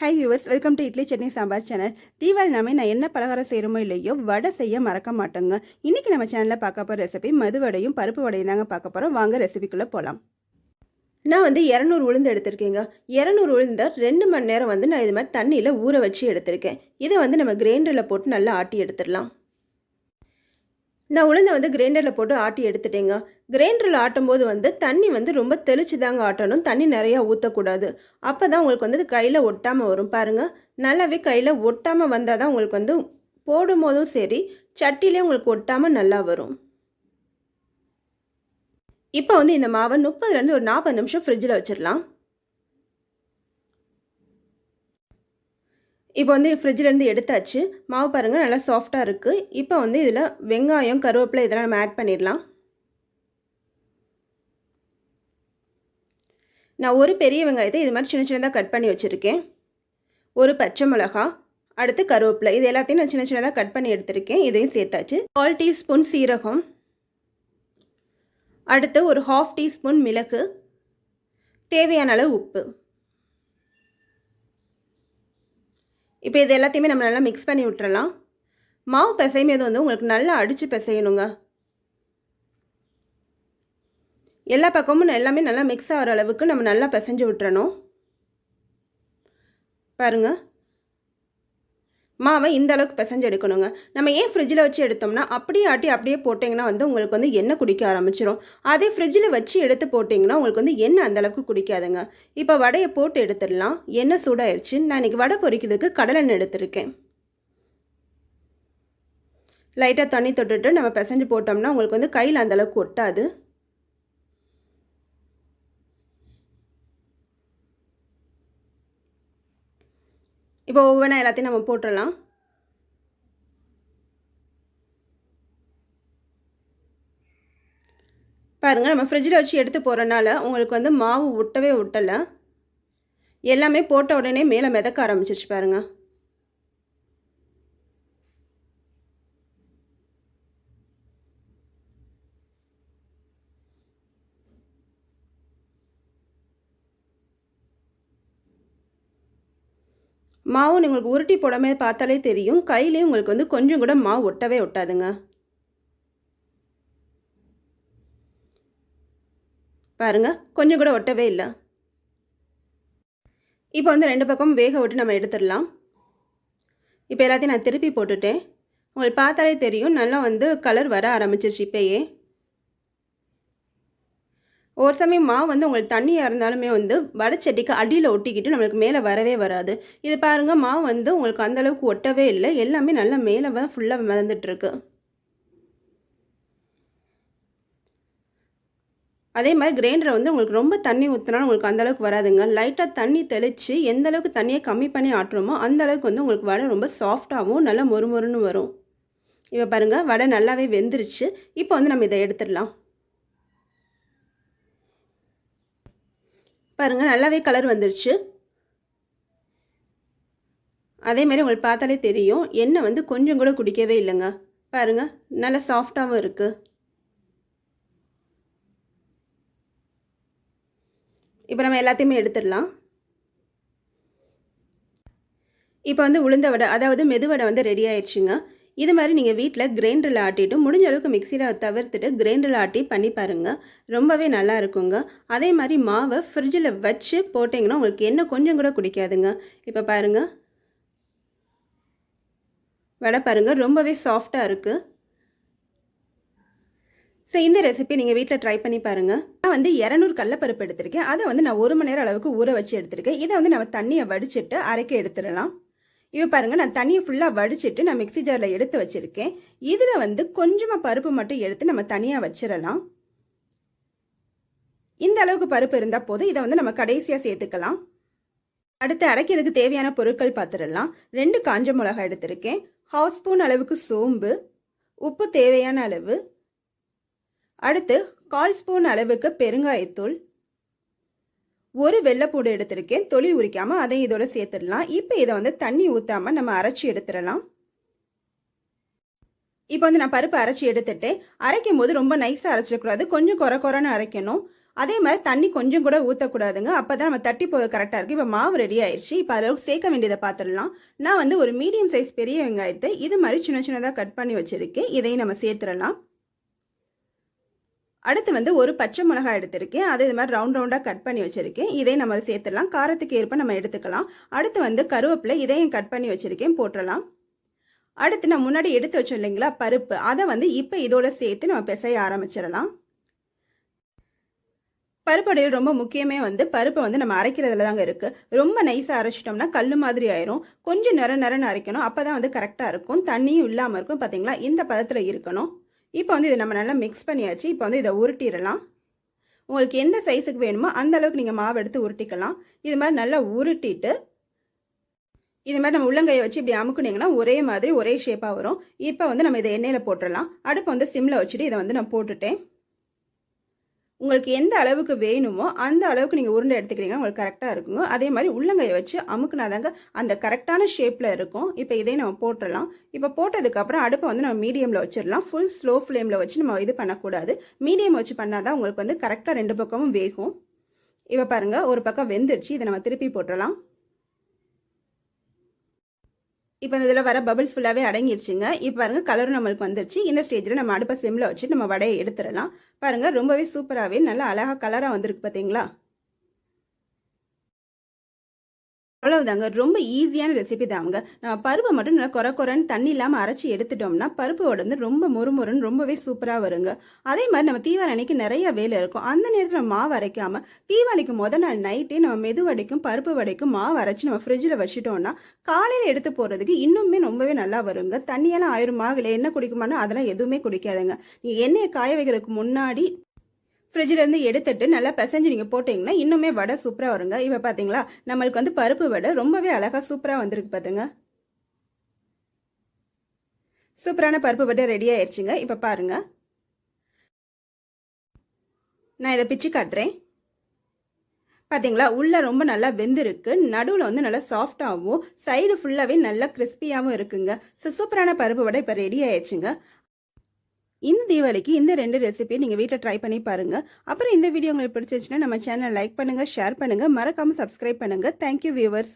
Hi viewers welcome to idli chutney sambar channel Deepavali நாமே நான் என்ன பலகாரம் செய்கிறோமோ இல்லையோ வடை செய்ய மறக்க மாட்டோங்க. இன்றைக்கி நம்ம சேனலில் பார்க்க போகிற ரெசிபி மது வடையும் பருப்பு வடையும் தாங்க பார்க்க போகிறோம் வாங்க ரெசிபிக்குள்ளே போகலாம் நான் வந்து இரநூறு உளுந்து எடுத்திருக்கேங்க. இரநூறு உளுந்த ரெண்டு மணி நேரம் வந்து நான் இது மாதிரி தண்ணியில் ஊற வச்சு எடுத்திருக்கேன். இதை வந்து நம்ம கிரைண்டரில் போட்டு நல்லா ஆட்டி எடுத்துடலாம். நான் உளுந்தை வந்து கிரைண்டரில் போட்டு ஆட்டி எடுத்துட்டேங்க. கிரைண்டரில் ஆட்டும்போது வந்து தண்ணி வந்து ரொம்ப தெளிச்சு தாங்க ஆட்டணும். தண்ணி நிறையா ஊற்றக்கூடாது அப்போ தான் உங்களுக்கு வந்து கையில் ஒட்டாமல் வரும் பாருங்கள் நல்லாவே கையில் ஒட்டாமல் வந்தால் தான் உங்களுக்கு வந்து போடும் போதும் சரி சட்டிலே உங்களுக்கு ஒட்டாமல் நல்லா வரும். இப்போ வந்து இந்த மாவை முப்பதுலேருந்து ஒரு நாற்பது நிமிஷம் ஃப்ரிட்ஜில் வச்சிடலாம். இப்போ வந்து ஃப்ரிட்ஜிலேருந்து எடுத்தாச்சு. மாவு பாருங்கள் நல்லா சாஃப்டாக இருக்குது இப்போ வந்து இதில் வெங்காயம் கருவேப்பிலை இதெல்லாம் நம்ம ஆட் பண்ணிடலாம். நான் ஒரு பெரிய வெங்காயத்தை இது மாதிரி சின்ன சின்னதாக கட் பண்ணி வச்சுருக்கேன். ஒரு பச்சை மிளகா அடுத்து கருவேப்பிலை இது எல்லாத்தையும் நான் சின்ன சின்னதாக கட் பண்ணி எடுத்திருக்கேன். இதையும் சேர்த்தாச்சு. கால் டீஸ்பூன் சீரகம். அடுத்து ஒரு ஹாஃப் டீஸ்பூன் மிளகு. தேவையான அளவு உப்பு. இப்போ இது எல்லாத்தையுமே நம்ம நல்லா மிக்ஸ் பண்ணி விட்டுறலாம். மாவு பிசையும்போது வந்து உங்களுக்கு நல்லா அடித்து பிசையணுங்க. எல்லா பக்கமும் எல்லாமே நல்லா மிக்ஸ் ஆகிற அளவுக்கு நம்ம நல்லா பிசைஞ்சு விட்டுறணும். பாருங்கள் மாவை இந்த அளவுக்கு பிசைஞ்சு எடுக்கணுங்க. நம்ம ஏன் ஃப்ரிட்ஜில் வச்சு எடுத்தோம்னா அப்படியே ஆட்டி அப்படியே போட்டிங்கன்னா வந்து உங்களுக்கு வந்து எண்ணெய் குடிக்க ஆரம்பிச்சிடும் அதே ஃப்ரிட்ஜில் வச்சு எடுத்து போட்டிங்கன்னா உங்களுக்கு வந்து எண்ணெய் அந்தளவுக்கு குடிக்காதுங்க. இப்போ வடையை போட்டு எடுத்துடலாம். எண்ணெய் சூடாயிருச்சு. நான் இன்றைக்கி வடை பொரிக்கிறதுக்கு கடலெண்ணெய் எடுத்திருக்கேன். லைட்டாக தண்ணி தொட்டுட்டு நம்ம பிசைஞ்சு போட்டோம்னா உங்களுக்கு வந்து கையில் அந்தளவுக்கு ஒட்டாது. இப்போ ஒவ்வொன்றா எல்லாத்தையும் நம்ம போட்டுடலாம் பாருங்கள் நம்ம ஃப்ரிட்ஜில் வச்சு எடுத்து போகிறனால உங்களுக்கு வந்து மாவு ஒட்டவே ஒட்டலை. எல்லாமே போட்ட உடனே மேலே மிதக்க ஆரம்பிச்சிருச்சு பாருங்கள் மாவு உங்களுக்கு உருட்டி போடாமல் பார்த்தாலே தெரியும். கையிலேயும் உங்களுக்கு வந்து கொஞ்சம் கூட மாவு ஒட்டவே ஒட்டாதுங்க. பாருங்க கொஞ்சம் கூட ஒட்டவே இல்லை. இப்போ வந்து ரெண்டு பக்கம் வேக விட்டு நம்ம எடுத்துடலாம். இப்போ எல்லாத்தையும் நான் திருப்பி போட்டுட்டேன். உங்களுக்கு பார்த்தாலே தெரியும் நல்லா வந்து கலர் வர ஆரம்பிச்சிருச்சு இப்போயே. ஒரு சமயம் மாவு வந்து உங்களுக்கு தண்ணியாக இருந்தாலுமே வந்து வடச்சட்டிக்கு அடியில் ஒட்டிக்கிட்டு நம்மளுக்கு மேலே வரவே வராது. இது பாருங்கள் மாவு வந்து உங்களுக்கு அந்தளவுக்கு ஒட்டவே இல்லை. எல்லாமே நல்லா மேலே தான் ஃபுல்லாக மிதந்துட்டுருக்கு அதே மாதிரி கிரைண்டரை வந்து உங்களுக்கு ரொம்ப தண்ணி ஊற்றினாலும் உங்களுக்கு அந்தளவுக்கு வராதுங்க. லைட்டாக தண்ணி தெளித்து எந்த அளவுக்கு தண்ணியை கம்மி பண்ணி ஆட்டுறோமோ அந்த அளவுக்கு வந்து உங்களுக்கு வடை ரொம்ப சாஃப்டாகவும் நல்லா மொறுமொறுன்னு வரும். இப்போ பாருங்கள் வடை நல்லாவே வெந்துருச்சு. இப்போ வந்து நம்ம இதை எடுத்துடலாம். பாருங்கள் நல்லாவே கலர் வந்துருச்சு. அதேமாரி உங்களுக்கு பார்த்தாலே தெரியும் எண்ணெய் வந்து கொஞ்சம் கூட குடிக்கவே இல்லைங்க. பாருங்கள் நல்லா சாஃப்டாகவும் இருக்குது இப்போ நம்ம எல்லாத்தையுமே எடுத்துடலாம். இப்போ வந்து உளுந்த வடை அதாவது மெதுவடை வந்து ரெடி ஆயிடுச்சுங்க இது மாதிரி நீங்கள் வீட்டில் கிரைண்டரில் ஆட்டிட்டு முடிஞ்ச அளவுக்கு மிக்சியில் தவிர்த்துட்டு கிரைண்டரில் ஆட்டி பண்ணி பாருங்கள் ரொம்பவே நல்லா இருக்குங்க. அதே மாதிரி மாவை ஃப்ரிட்ஜில் வச்சு போட்டிங்கன்னா உங்களுக்கு என்ன கொஞ்சம் கூட குடிக்காதுங்க. இப்போ பாருங்கள் வடை பாருங்கள் ரொம்பவே சாஃப்டாக இருக்குது ஸோ இந்த ரெசிபி நீங்கள் வீட்டில் ட்ரை பண்ணி பாருங்கள் நான் வந்து இரநூறு கடலப்பருப்பு எடுத்திருக்கேன். அதை வந்து நான் ஒரு மணி நேரம் அளவுக்கு ஊற வச்சு எடுத்திருக்கேன். இதை வந்து நம்ம தண்ணியை வடிச்சிட்டு அரைக்க எடுத்துடலாம். இப்போ பாருங்கள் நான் தண்ணியை ஃபுல்லாக வடிச்சிட்டு நான் மிக்சி ஜாரில் எடுத்து வச்சுருக்கேன். இதில் வந்து கொஞ்சமாக பருப்பு மட்டும் எடுத்து நம்ம தனியாக வச்சிடலாம் இந்த அளவுக்கு பருப்பு இருந்தால் போதும். இதை வந்து நம்ம கடைசியாக சேர்த்துக்கலாம். அடுத்து அடைக்கிறதுக்கு தேவையான பொருட்கள் பார்த்துடலாம் ரெண்டு காஞ்ச மிளகாய் எடுத்திருக்கேன். ஹாஃப் ஸ்பூன் அளவுக்கு சோம்பு. உப்பு தேவையான அளவு. அடுத்து கால் ஸ்பூன் அளவுக்கு பெருங்காயத்தூள். ஒரு வெள்ளைப்பூடு எடுத்திருக்கேன். தொலி உரிக்காமல் அதையும் இதோட சேர்த்துடலாம். இப்போ இதை வந்து தண்ணி ஊற்றாமல் நம்ம அரைச்சி எடுத்துடலாம். இப்போ வந்து நான் பருப்பு அரைச்சி எடுத்துட்டேன். அரைக்கும் போது ரொம்ப நைஸாக அரைச்சிடக்கூடாது. கொஞ்சம் குறை குறைன்னு அரைக்கணும். அதே மாதிரி தண்ணி கொஞ்சம் கூட ஊற்றக்கூடாதுங்க அப்போ தான் நம்ம தட்டி போக கரெக்டாக இருக்குது இப்போ மாவு ரெடி ஆயிடுச்சு இப்போ அளவுக்கு சேர்க்க வேண்டியதை பார்த்துடலாம். நான் வந்து ஒரு மீடியம் சைஸ் பெரிய வெங்காயத்தை இது மாதிரி சின்ன சின்னதாக கட் பண்ணி வச்சுருக்கேன். இதையும் நம்ம சேர்த்துடலாம். அடுத்து வந்து ஒரு பச்சை மிளகாய் எடுத்திருக்கேன். அதை இது மாதிரி ரவுண்ட் ரவுண்டாக கட் பண்ணி வச்சுருக்கேன். இதையும் நம்ம சேர்த்துடலாம். காரத்துக்கு ஏற்ப நம்ம எடுத்துக்கலாம். அடுத்து வந்து கருவேப்பிலை இதையும் கட் பண்ணி வச்சுருக்கேன். போட்டுடலாம். அடுத்து நான் முன்னாடி எடுத்து வச்சோம் இல்லைங்களா பருப்பு. அதை வந்து இப்போ இதோட சேர்த்து நம்ம பிசைய ஆரம்பிச்சிடலாம். பருப்படையில் ரொம்ப முக்கியமே வந்து பருப்பை வந்து நம்ம அரைக்கிறதுல தாங்க இருக்குது ரொம்ப நைஸாக அரைச்சிட்டோம்னா கல் மாதிரி ஆயிரும். கொஞ்சம் நிற நிறன்னு அரைக்கணும். அப்போ தான் வந்து கரெக்டாக இருக்கும். தண்ணியும் இல்லாமல் இருக்கும். பார்த்தீங்களா இந்த பதத்தில் இருக்கணும். இப்போ வந்து இதை நம்ம நல்லா மிக்ஸ் பண்ணியாச்சு. இப்போ வந்து இதை உருட்டிடலாம். உங்களுக்கு எந்த சைஸுக்கு வேணுமோ அந்த அளவுக்கு நீங்கள் மாவு எடுத்து உருட்டிக்கலாம். இது மாதிரி நல்லா உருட்டிட்டு இது மாதிரி நம்ம உள்ளங்கையை வச்சு இப்படி அமுக்குனீங்கன்னா ஒரே மாதிரி ஒரே ஷேப்பாக வரும். இப்போ வந்து நம்ம இதை எண்ணெயில் போட்டுடலாம். அடுப்பை வந்து சிம்மில் வச்சுட்டு இதை வந்து நான் போட்டுட்டேன். உங்களுக்கு எந்த அளவுக்கு வேணுமோ அந்த அளவுக்கு நீங்கள் உருண்டை எடுத்துக்கிறீங்கன்னா உங்களுக்கு கரெக்டாக இருக்குங்க. அதே மாதிரி உள்ளங்கையை வச்சு அமுக்குனாதாங்க அந்த கரெக்டான ஷேப்பில் இருக்கும். இப்போ இதையும் நம்ம போட்டுடலாம் இப்போ போட்டதுக்கப்புறம் அடுப்பை வந்து நம்ம மீடியமில் வச்சிடலாம் ஃபுல் ஸ்லோ ஃப்ளேமில் வச்சு நம்ம இது பண்ணக்கூடாது. மீடியம் வச்சு பண்ணால் தான் உங்களுக்கு வந்து கரெக்டாக ரெண்டு பக்கமும் வேகும். இப்போ பாருங்கள் ஒரு பக்கம் வெந்துருச்சு. இதை நம்ம திருப்பி போட்டுடலாம் இப்போ இந்த இதில் வர பபிள்ஸ் ஃபுல்லாகவே அடங்கிருச்சுங்க. இப்போ பாருங்கள் கலரும் நம்மளுக்கு வந்துருச்சு. இந்த ஸ்டேஜில் நம்ம அடுப்பை சிம்மில் வச்சு நம்ம வடையை எடுத்துடலாம். பாருங்கள் ரொம்பவே சூப்பராகவே நல்லா அழகாக கலராக வந்திருக்கு பார்த்தீங்களா அவ்வளவுதாங்க. ரொம்ப ஈஸியான ரெசிபி தாங்க நம்ம பருப்பை மட்டும் நல்லா குறை குறைன்னு தண்ணி இல்லாமல் அரைச்சி எடுத்துட்டோம்னா பருப்போட வந்து ரொம்ப முறுமுறுன்னு ரொம்பவே சூப்பராக வருங்க. அதே மாதிரி நம்ம தீபாவளி அன்னைக்கு நிறைய வேலை இருக்கும். அந்த நேரத்தில் மாவு அரைக்காமல் தீவாளிக்கு முத நாள் நைட்டே நம்ம மெது வடைக்கும் பருப்பு வடைக்கும் மாவு அரைச்சி நம்ம ஃப்ரிட்ஜில் வச்சுட்டோம்னா காலையில் எடுத்து போகிறதுக்கு இன்னுமே ரொம்பவே நல்லா வருங்க. தண்ணியெல்லாம் ஆயிரம்? மாவில் என்ன குடிக்குமானா அதெல்லாம் எதுவுமே குடிக்காதுங்க. நீங்கள் எண்ணெயை காய வைக்கிறதுக்கு முன்னாடி ஃப்ரிட்ஜிலேருந்து எடுத்துட்டு நல்லா பிசைஞ்சு நீங்கள் போட்டிங்கன்னா இன்னுமே வடை சூப்பராக வருங்க. இப்போ பார்த்தீங்களா நம்மளுக்கு வந்து பருப்பு வடை ரொம்பவே அழகாக சூப்பராக வந்திருக்கு பார்த்துங்க சூப்பரான பருப்பு வடை ரெடி ஆயிடுச்சுங்க இப்போ பாருங்க. நான் இதை பிச்சு காட்டுறேன். பார்த்தீங்களா உள்ளே ரொம்ப நல்லா வெந்திருக்கு. நடுவில் வந்து நல்லா சாஃப்டாகவும் சைடு ஃபுல்லாகவே நல்லா கிறிஸ்பியாகவும் இருக்குங்க. ஸோ சூப்பரான பருப்பு வடை இப்போ ரெடி ஆயிடுச்சுங்க இந்த தீபாவளிக்கு இந்த ரெண்டு ரெசிபி நீங்கள் வீட்டில் ட்ரை பண்ணி பாருங்கள் அப்புறம் இந்த வீடியோ உங்களுக்கு பிடிச்சிருச்சுன்னா நம்ம சேனல் லைக் பண்ணுங்கள் ஷேர் பண்ணுங்கள் மறக்காமல் சப்ஸ்கிரைப் பண்ணுங்கள் தேங்க்யூ வியூவர்ஸ்